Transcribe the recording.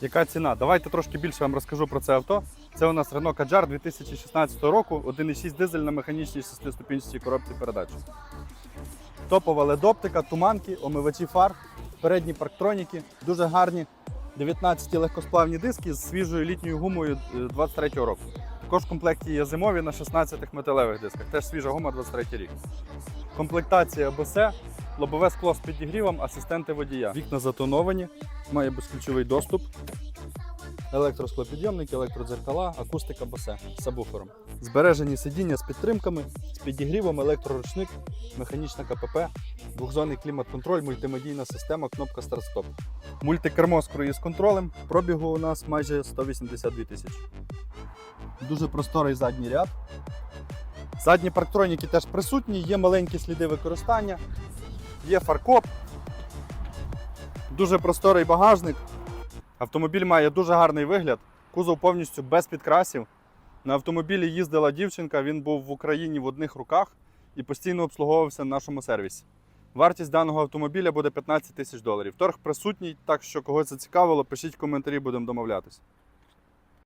Яка ціна? Давайте трошки більше вам розкажу про це авто. Це у нас Renault Kadjar 2016 року, 1,6 дизель на механічній шестиступінчатій коробці передач. Топова ледоптика, туманки, омивачі фар, передні парктроніки, дуже гарні 19 легкосплавні диски з свіжою літньою гумою е, 23-го року. Також в комплекті є зимові на 16 металевих дисках, теж свіжа гума 23 рік. Комплектація БС, лобове скло з підігрівом, асистенти водія. Вікна затоновані, має безключовий доступ, електросклопідйомник, електродзеркала, акустика босе з сабвуфером. Збережені сидіння з підтримками, з підігрівом, електроручник, механічна КПП, двохзонний клімат-контроль, мультимедійна система, кнопка старт-стоп. Мультикермо з круїз-контролем. Пробігу у нас майже 182 тисячі. Дуже просторий задній ряд. Задні парктроніки теж присутні, є маленькі сліди використання, є фаркоп, дуже просторий багажник. Автомобіль має дуже гарний вигляд, кузов повністю без підкрасів. На автомобілі їздила дівчинка, він був в Україні в одних руках і постійно обслуговувався на нашому сервісі. Вартість даного автомобіля буде 15 тисяч доларів. Торг присутній, так що когось зацікавило, пишіть коментарі, будемо домовлятися.